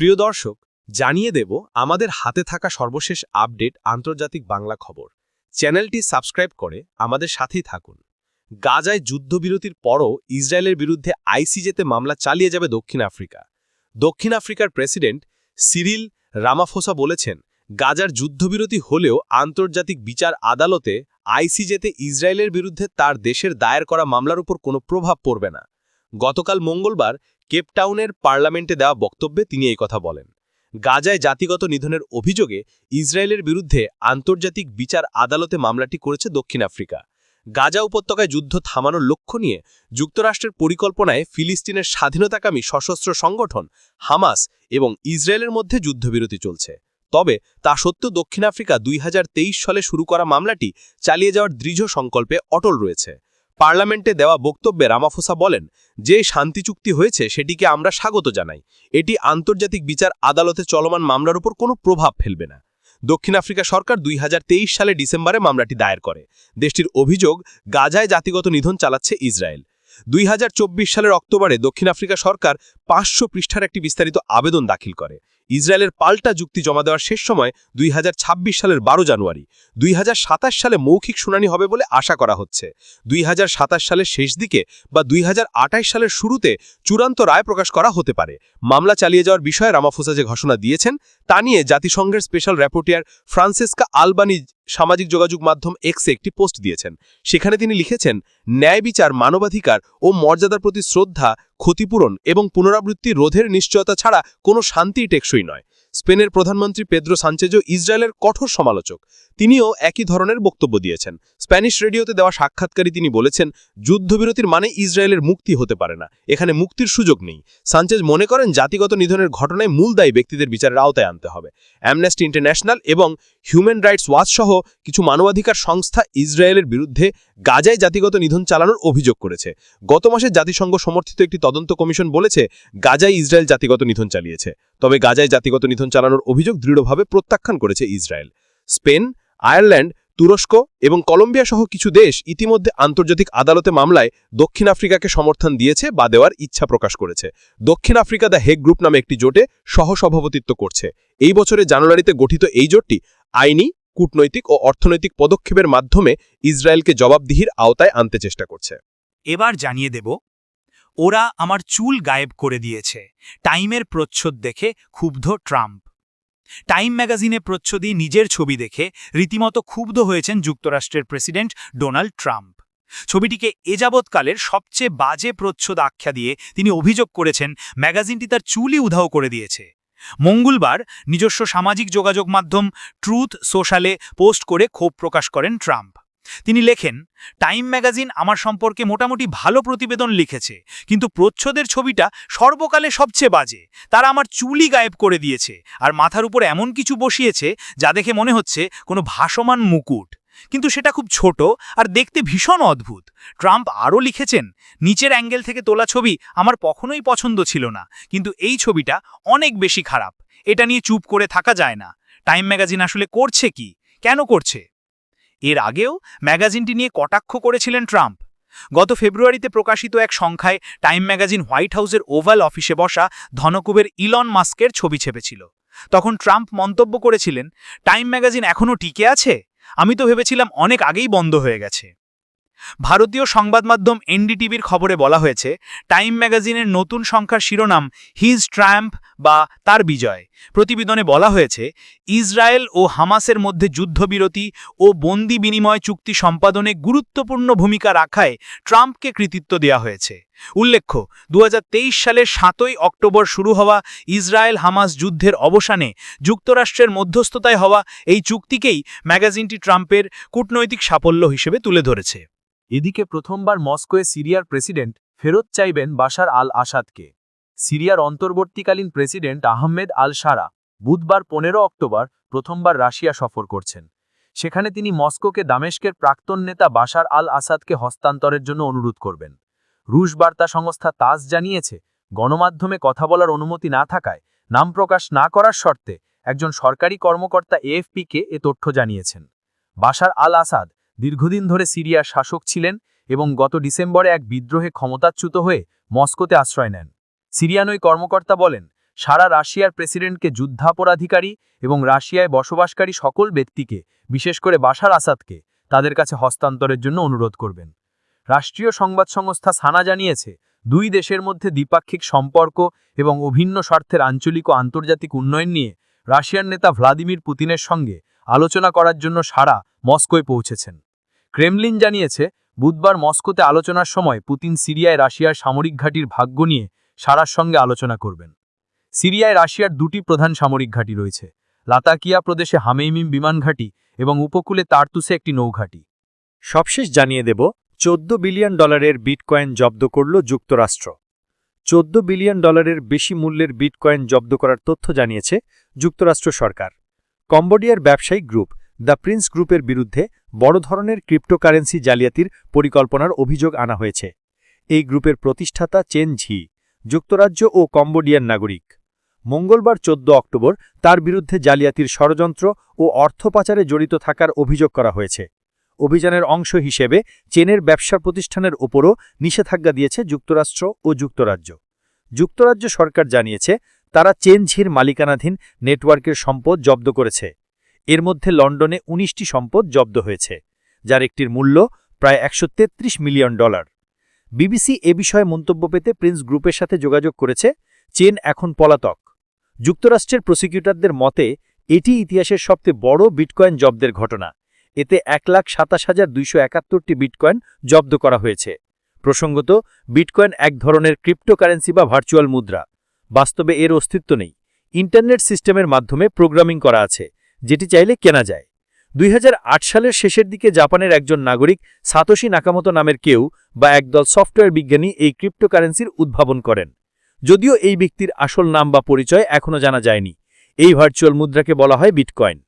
প্রিয় দর্শক, জানিয়ে দেব আমাদের হাতে থাকা সর্বশেষ আপডেট আন্তর্জাতিক বাংলা খবর। চ্যানেলটি সাবস্ক্রাইব করে আমাদের সাথেই থাকুন। গাজায় যুদ্ধবিরতির পরও ইসরায়েলের বিরুদ্ধে আইসিজেতে মামলা চালিয়ে যাবে দক্ষিণ আফ্রিকা। দক্ষিণ আফ্রিকার প্রেসিডেন্ট সিরিল রামাফোসা বলেছেন, গাজার যুদ্ধবিরতি হলেও আন্তর্জাতিক বিচার আদালতে আইসিজেতে ইসরায়েলের বিরুদ্ধে তার দেশের দায়ের করা মামলার উপর কোনো প্রভাব পড়বে না। গতকাল মঙ্গলবার কেপটাউনের পার্লামেন্টে দেওয়া বক্তব্যে তিনি এই কথা বলেন। গাজায় জাতিগত নিধনের অভিযোগে ইসরায়েলের বিরুদ্ধে আন্তর্জাতিক বিচার আদালতে মামলাটি করেছে দক্ষিণ আফ্রিকা। গাজা উপত্যকায় যুদ্ধ থামানোর লক্ষ্য নিয়ে যুক্তরাষ্ট্রের পরিকল্পনায় ফিলিস্তিনের স্বাধীনতাকামী সশস্ত্র সংগঠন হামাস এবং ইসরায়েলের মধ্যে যুদ্ধবিরতি চলছে। তবে তা সত্ত্বেও দক্ষিণ আফ্রিকা দুই হাজার তেইশ সালে শুরু করা মামলাটি চালিয়ে যাওয়ার দৃঢ় সংকল্পে অটল রয়েছে। পার্লামেন্টে দেওয়া বক্তব্যে রামাফোসা বলেন, যে শান্তি চুক্তি হয়েছে সেটিকে আমরা স্বাগত জানাই। এটি আন্তর্জাতিক বিচার আদালতে চলমান মামলার উপর কোনো প্রভাব ফেলবে না। দক্ষিণ আফ্রিকা সরকার দুই হাজার তেইশ সালে ডিসেম্বরে মামলাটি দায়ের করে। দেশটির অভিযোগ, গাজায় জাতিগত নিধন চালাচ্ছে ইসরায়েল। দুই হাজার চব্বিশ সালের অক্টোবরে দক্ষিণ আফ্রিকা সরকার পাঁচশো পৃষ্ঠার একটি বিস্তারিত আবেদন দাখিল করে। ইসরায়েলের পাল্টা যুক্তি জমা দেওয়ার শেষ সময় দুই হাজার ছাব্বিশ সালের বারো জানুয়ারি, দুই হাজার সাতাশ সালে মৌখিক শুনানি হবে বলে আশা করা হচ্ছে। দুই হাজার সাতাশ সালের শেষ দিকে বা দুই সালের শুরুতে চূড়ান্ত রায় প্রকাশ করা হতে পারে। মামলা চালিয়ে যাওয়ার বিষয়ে রামাফোসা যে ঘোষণা দিয়েছেন, তা নিয়ে জাতিসংঘের স্পেশাল র্যাপোর্টিয়ার ফ্রান্সেসকা আলবানি সামাজিক যোগাযোগ মাধ্যম এক্সে একটি পোস্ট দিয়েছেন। সেখানে তিনি লিখেছেন, ন্যায় বিচার, মানবাধিকার ও মর্যাদার প্রতি শ্রদ্ধা, ক্ষতিপূরণ এবং পুনরাবৃত্তি রোধের নিশ্চয়তা ছাড়া কোনো শান্তি টেকসই নয়। স্পেনের প্রধানমন্ত্রী পেদ্রো সানচেজও ইসরায়েলের কঠোর সমালোচক। তিনিও একই ধরনের বক্তব্য দিয়েছেন। স্প্যানিশ রেডিওতে দেওয়া সাক্ষাৎকারী তিনি বলেছেন, যুদ্ধবিরতির মানে ইসরায়েলের মুক্তি হতে পারে না, এখানে মুক্তির সুযোগ নেই। সানচেজ মনে করেন, জাতিগত নিধনের ঘটনায় মূল দায়ী ব্যক্তিদের বিচারের আওতায় আনতে হবে। অ্যামনেস্টি ইন্টারন্যাশনাল এবং হিউম্যান রাইটস ওয়াচ সহ কিছু মানবাধিকার সংস্থা ইসরায়েলের বিরুদ্ধে গাজায় জাতিগত নিধন চালানোর অভিযোগ করেছে। গত মাসে জাতিসংঘ সমর্থিত একটি তদন্ত কমিশন বলেছে, গাজায় ইসরায়েল জাতিগত নিধন চালিয়েছে। তবে গাজায় জাতিগত নিধন চালানোর অভিযোগ দৃঢ়ভাবে প্রত্যাখ্যান করেছে ইসরায়েল। স্পেন, আয়ারল্যান্ড, তুরস্ক এবং কলম্বিয়া সহ কিছু দেশ ইতিমধ্যে আন্তর্জাতিক আদালতে মামলায় দক্ষিণ আফ্রিকাকে সমর্থন দিয়েছে বা দেওয়ার ইচ্ছা প্রকাশ করেছে। দক্ষিণ আফ্রিকা দ্য হেগ গ্রুপ নামে একটি জোটে সহসভাপতিত্ব করছে। এই বছরে জানুয়ারিতে গঠিত এই জোটটি আইনি, কূটনৈতিক ও অর্থনৈতিক পদক্ষেপের মাধ্যমে ইসরায়েলকে জবাবদিহির আওতায় আনতে চেষ্টা করছে। এবার জানিয়ে দেব ওরা আমার চুল গায়েব করে দিয়েছে। টাইমের প্রচ্ছদ দেখে ক্ষুব্ধ ট্রাম্প। টাইম ম্যাগাজিনে প্রচ্ছদে নিজের ছবি দেখে রীতিমতো ক্ষুব্ধ হয়েছেন যুক্তরাষ্ট্রের প্রেসিডেন্ট ডোনাল্ড ট্রাম্প। ছবিটিকে এযাবৎকালের সবচেয়ে বাজে প্রচ্ছদ আখ্যা দিয়ে তিনি অভিযোগ করেছেন, ম্যাগাজিনটি তার চুলই উধাও করে দিয়েছে। মঙ্গলবার নিজস্ব সামাজিক যোগাযোগ মাধ্যম ট্রুথ সোশ্যালে পোস্ট করে ক্ষোভ প্রকাশ করেন ট্রাম্প। তিনি লেখেন, টাইম ম্যাগাজিন আমার সম্পর্কে মোটামুটি ভালো প্রতিবেদন লিখেছে, কিন্তু প্রচ্ছদের ছবিটা সর্বকালে সবচেয়ে বাজে। তারা আমার চুলই গায়েব করে দিয়েছে আর মাথার উপর এমন কিছু বসিয়েছে যা দেখে মনে হচ্ছে কোনো ভাসমান মুকুট। কিন্তু সেটা খুব ছোট আর দেখতে ভীষণ অদ্ভুত। ট্রাম্প আরও লিখেছেন, নিচের অ্যাঙ্গেল থেকে তোলা ছবি আমার কখনোই পছন্দ ছিল না, কিন্তু এই ছবিটা অনেক বেশি খারাপ। এটা নিয়ে চুপ করে থাকা যায় না। টাইম ম্যাগাজিন আসলে করছে কি? কেন করছে? এর আগেও ম্যাগাজিনটি নিয়ে কটাক্ষ করেছিলেন ট্রাম্প। গত ফেব্রুয়ারিতে প্রকাশিত এক সংখ্যায় টাইম ম্যাগাজিন হোয়াইট হাউসের ওভাল অফিসে বসা ধনকুবের ইলন মাস্কের ছবি ছেপেছিল। তখন ট্রাম্প মন্তব্য করেছিলেন, টাইম ম্যাগাজিন এখনও টিকে আছে? আমি তো ভেবেছিলাম অনেক আগেই বন্ধ হয়ে গেছে। ভারতীয় সংবাদ মাধ্যম এনডিটিভির খবরে বলা হয়েছে, টাইম ম্যাগাজিনের নতুন সংখ্যার শিরোনাম হিজ ট্রাম্প বা তার বিজয়। প্রতিবেদনে বলা হয়েছে, ইসরায়েল ও হামাসের মধ্যে যুদ্ধবিরতি ও বন্দি বিনিময় চুক্তি সম্পাদনে গুরুত্বপূর্ণ ভূমিকা রাখায় ট্রাম্পকে কৃতিত্ব দেওয়া হয়েছে। উল্লেখ্য দু সালের সাতই অক্টোবর শুরু হওয়া ইসরায়েল হামাস যুদ্ধের অবসানে যুক্তরাষ্ট্রের মধ্যস্থতায় হওয়া এই চুক্তিকেই ম্যাগাজিনটি ট্রাম্পের কূটনৈতিক সাফল্য হিসেবে তুলে ধরেছে। এদিকে প্রথমবার মস্কোয়ে সিরিয়ার প্রেসিডেন্ট ফেরত চাইবেন বাশার আল আসাদকে সিরিয়ার অন্তর্বর্তীকালীন প্রেসিডেন্ট আহমেদ আল সারা বুধবার পনেরো অক্টোবর প্রথমবার রাশিয়া সফর করছেন। সেখানে তিনি মস্কোকে দামেস্কের প্রাক্তন নেতা বাশার আল আসাদকে হস্তান্তরের জন্য অনুরোধ করবেন। রুশ বার্তা সংস্থা তাস জানিয়েছে, গণমাধ্যমে কথা বলার অনুমতি না থাকায় নাম প্রকাশ না করার শর্তে একজন সরকারি কর্মকর্তা এএফপিকে এ তথ্য জানিয়েছেন। বাশার আল আসাদ দীর্ঘদিন ধরে সিরিয়ার শাসক ছিলেন এবং গত ডিসেম্বরে এক বিদ্রোহে ক্ষমতাচ্যুত হয়ে মস্কোতে আশ্রয় নেন। সিরিয়ানই কর্মকর্তা বলেন, সারা রাশিয়ার প্রেসিডেন্টকে যুদ্ধাপরাধিকারী এবং রাশিয়ায় বসবাসকারী সকল ব্যক্তিকে, বিশেষ করে বাশার আসাদকে, তাদের কাছে হস্তান্তরের জন্য অনুরোধ করবেন। রাষ্ট্রীয় সংবাদ সংস্থা সানা জানিয়েছে, দুই দেশের মধ্যে দ্বিপাক্ষিক সম্পর্ক এবং অভিন্ন স্বার্থের আঞ্চলিক ও আন্তর্জাতিক উন্নয়ন নিয়ে রাশিয়ার নেতা ভ্লাদিমির পুতিনের সঙ্গে আলোচনা করার জন্য সারা মস্কোয় পৌঁছেছেন। ক্রেমলিন জানিয়েছে, বুধবার মস্কোতে আলোচনার সময় পুতিন সিরিয়ায় রাশিয়ার সামরিক ঘাঁটির ভাগ্য নিয়ে সারার সঙ্গে আলোচনা করবেন। সিরিয়ায় রাশিয়ার দুটি প্রধান সামরিক ঘাঁটি রয়েছে, লাতাকিয়া প্রদেশে হামেইমিম বিমান ঘাঁটি এবং উপকূলে তারতুসে একটি নৌঘাঁটি। সবশেষ জানিয়ে দেব, চোদ্দ বিলিয়ন ডলারের বিটকয়েন জব্দ করল যুক্তরাষ্ট্র। চোদ্দ বিলিয়ন ডলারের বেশি মূল্যের বিটকয়েন জব্দ করার তথ্য জানিয়েছে যুক্তরাষ্ট্র সরকার। কম্বোডিয়ার ব্যবসায়িক গ্রুপ দ্য প্রিন্স গ্রুপের বিরুদ্ধে বড় ধরনের ক্রিপ্টোকারেন্সি জালিয়াতির পরিকল্পনার অভিযোগ আনা হয়েছে। এই গ্রুপের প্রতিষ্ঠাতা চেন ঝি, যুক্তরাজ্য ও কম্বোডিয়ার নাগরিক। মঙ্গলবার চোদ্দ অক্টোবর তার বিরুদ্ধে জালিয়াতির ষড়যন্ত্র ও অর্থ পাচারে জড়িত থাকার অভিযোগ করা হয়েছে। অভিযানের অংশ হিসেবে চেনের ব্যবসা প্রতিষ্ঠানের ওপরও নিষেধাজ্ঞা দিয়েছে যুক্তরাষ্ট্র ও যুক্তরাজ্য। যুক্তরাজ্য সরকার জানিয়েছে, তারা চেনঝির মালিকানাধীন নেটওয়ার্কের সম্পদ জব্দ করেছে। এর মধ্যে লন্ডনে ১৯টি সম্পদ জব্দ হয়েছে, যার একটির মূল্য প্রায় একশো তেত্রিশ মিলিয়ন ডলার। বিবিসি এ বিষয়ে মন্তব্য পেতে প্রিন্স গ্রুপের সাথে যোগাযোগ করেছে চেন এখন পলাতক। যুক্তরাষ্ট্রের প্রসিকিউটরদের মতে, এটি ইতিহাসের সবচেয়ে বড় বিটকয়েন জব্দের ঘটনা। এতে এক লাখ সাতাশ হাজার দুইশো একাত্তরটি বিটকয়েন জব্দ করা হয়েছে। প্রসঙ্গত, বিটকয়েন এক ধরনের ক্রিপ্টোকারেন্সি বা ভার্চুয়াল মুদ্রা। বাস্তবে এর অস্তিত্ব নেই। ইন্টারনেট সিস্টেমের মাধ্যমে প্রোগ্রামিং করা আছে যেটি চাইলে কেনা যায়। দুই হাজার আট সালের শেষের দিকে জাপানের একজন নাগরিক, সাতোশি নাকামতো নামের কেউ বা একদল সফটওয়্যার বিজ্ঞানী এই ক্রিপ্টোকারেন্সির উদ্ভাবন করেন। যদিও এই ব্যক্তির আসল নাম বা পরিচয় এখনও জানা যায়নি। এই ভার্চুয়াল মুদ্রাকে বলা হয় বিটকয়েন